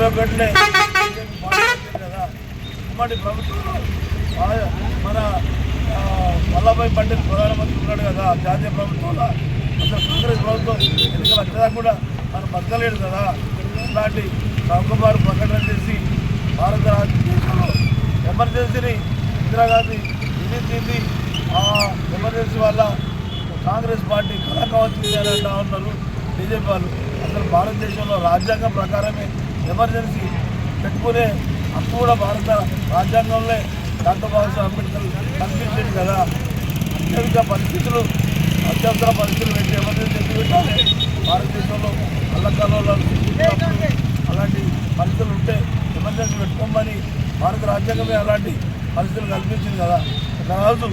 డెబ్బై కదా ఉమ్మడి ప్రభుత్వంలో మన వల్లభాయ్ పటేల్ ప్రధానమంత్రి ఉన్నాడు కదా జాతీయ ప్రభుత్వంలో. అసలు కాంగ్రెస్ ప్రభుత్వం ఎన్నికలు వచ్చేదా కూడా మనం బతకలేడు కదా. ఇలాంటి చౌకబారు ప్రకటన చేసి భారత దేశంలో ఎమర్జెన్సీని ఇందిరాగాంధీ విధించింది. ఆ ఎమర్జెన్సీ వల్ల కాంగ్రెస్ పార్టీ కళాకవచ్చు అని అంటా ఉన్నారు బీజేపీ వాళ్ళు. అసలు భారతదేశంలో రాజ్యాంగం ప్రకారమే ఎమర్జెన్సీ పెట్టుకునే హక్కు కూడా భారత రాజ్యాంగంలో డాక్టర్ బాబాసాహెబ్ అంబేద్కర్ కనిపించింది కదా. అత్యధిక పరిస్థితులు అత్యవసర పరిస్థితులు పెట్టి ఎమర్జెన్సీ ఎందుకు పెట్టాలి? భారతదేశంలో అల్లకల్లో అలాంటి పరిస్థితులు ఉంటే ఎమర్జెన్సీ పెట్టుకోమని భారత రాజ్యాంగమే అలాంటి పరిస్థితులు కల్పించింది కదా. ఒకరోజు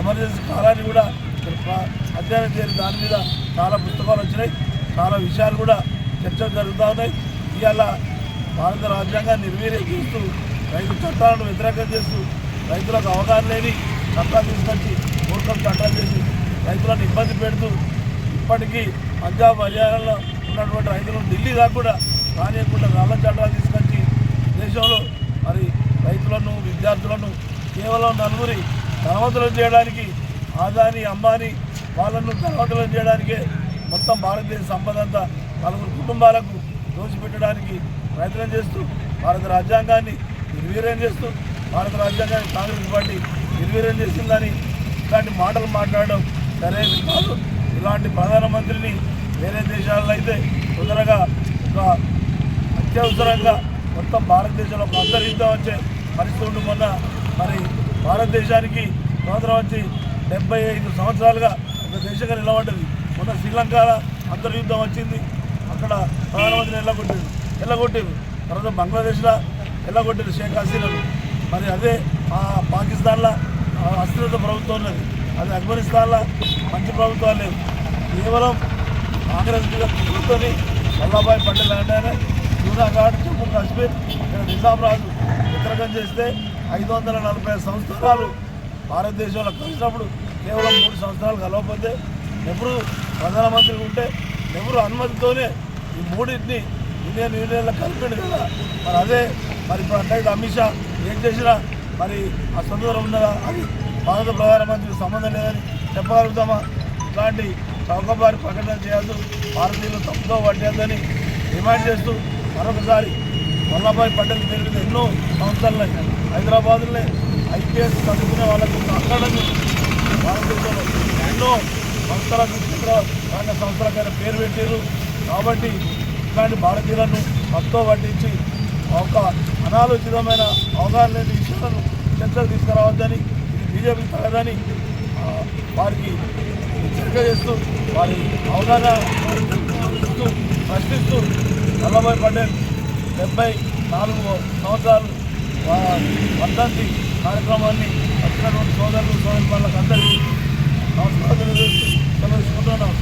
ఎమర్జెన్సీ కాలాన్ని కూడా అధ్యయనం చేయని దాని మీద చాలా పుస్తకాలు వచ్చినాయి. చాలా విషయాలు కూడా చర్చలు జరుగుతూ ఉన్నాయి. ఇవాళ భారత రాజ్యాంగాన్ని నిర్వీర్యం చేస్తూ రైతు చట్టాలను వ్యతిరేకం చేస్తూ రైతులకు అవగాహన లేని చట్టాలు తీసుకొచ్చి మూర్ఖం చట్టాలు చేసి రైతులను ఇబ్బంది పెడుతూ ఇప్పటికీ పంజాబ్ హర్యానాలో ఉన్నటువంటి రైతులను ఢిల్లీ దాకా కూడా రానియకుండా రాళ్ళ చట్టాలు తీసుకొచ్చి దేశంలో మరి రైతులను విద్యార్థులను కేవలం నలుగురి ధనవంతులను చేయడానికి ఆదాని అంబానీ వాళ్ళను ధనవంతులను చేయడానికే మొత్తం భారతదేశ సంపద అంతా నలుగురు కుటుంబాలకు దోచిపెట్టడానికి ప్రయత్నం చేస్తూ భారత రాజ్యాంగాన్ని నిర్వీర్యం చేస్తూ భారత రాజ్యాంగాన్ని కాంగ్రెస్ పార్టీ నిర్వీర్యం చేసిందని ఇలాంటి మాటలు మాట్లాడడం సరైనది కాదు. ఇలాంటి ప్రధానమంత్రిని వేరే దేశాల్లో అయితే తొందరగా ఒక అత్యవసరంగా మొత్తం భారతదేశంలో అంతర్యుద్ధం వచ్చే పరిస్థితి ఉండి మొన్న మరి భారతదేశానికి స్వాతంత్రం వచ్చి డెబ్బై ఐదు సంవత్సరాలుగా ఒక దేశంగా నిలబడ్డది. మొన్న శ్రీలంకలో అంతర్యుద్ధం వచ్చింది. అక్కడ ప్రధానమంత్రిని ఎల్లగొట్టారు ఎల్లగొట్టారు తర్వాత బంగ్లాదేశ్లో ఎల్లగొట్టారు షేక్ హసీనాను. మరి అదే పాకిస్తాన్లో ఆ అస్థిరత ప్రభుత్వం ఉన్నది. అది ఆఫ్ఘనిస్తాన్లో మంచి ప్రభుత్వాలు లేవు. కేవలం కాంగ్రెస్ మీద కూర్చొని వల్లభాయ్ పటేల్ అంటేనే జూనాఘాట్ జమ్మూ కాశ్మీర్ ఇక్కడ నిజాం రాజు వ్యతిరేకం చేస్తే ఐదు వందల నలభై ఐదు సంవత్సరాలు భారతదేశంలో కలిసినప్పుడు కేవలం మూడు సంవత్సరాలు కలవకపోతే నెహ్రూ ప్రధానమంత్రి ఉంటే నెహ్రూ అనుమతితోనే ఈ మూడింటిని ఇండియన్ యూనియన్లో కలిపాడు కదా. మరి అదే మరి ఇప్పుడు అట్లయితే అమిత్ షా ఏం చేసినా మరి ఆ సందర్భం ఉన్నదా? అది భారత ప్రధానమంత్రికి సంబంధం లేదని చెప్పగలుగుతామా? ఇట్లాంటి చౌకబారి ప్రకటన చేయొద్దు. భారతీయులు తప్పుతో పట్టేద్దని డిమాండ్ చేస్తూ మరొకసారి వల్లభాయ్ పటేల్ పేరు మీద ఎన్నో సంస్థలు హైదరాబాద్లోనే ఐపీఎస్ చదువుకునే వాళ్ళకు అక్కడ భారతదేశంలో ఎన్నో సంస్థలకు కేంద్ర రంగ సంస్థలకైనా పేరు పెట్టారు కాబట్టి ఇలాంటి భారతీయులను తప్పుతో పట్టించి ఒక అనాలోచితమైన అవగాహన లేని విషయాలను చర్చలు తీసుకురావద్దని ఇది తగదని వారికి హెచ్చరిక చేస్తూ వారి అవగాహన ప్రశ్నిస్తూ వల్లభాయ్ పటేల్ డెబ్బై నాలుగు సంవత్సరాలు వర్ధంతి కార్యక్రమాన్ని వచ్చినటువంటి సోదరులు సోదరు వాళ్ళకి అందరికీ నమస్కారం తెలియజేస్తూ సెలవు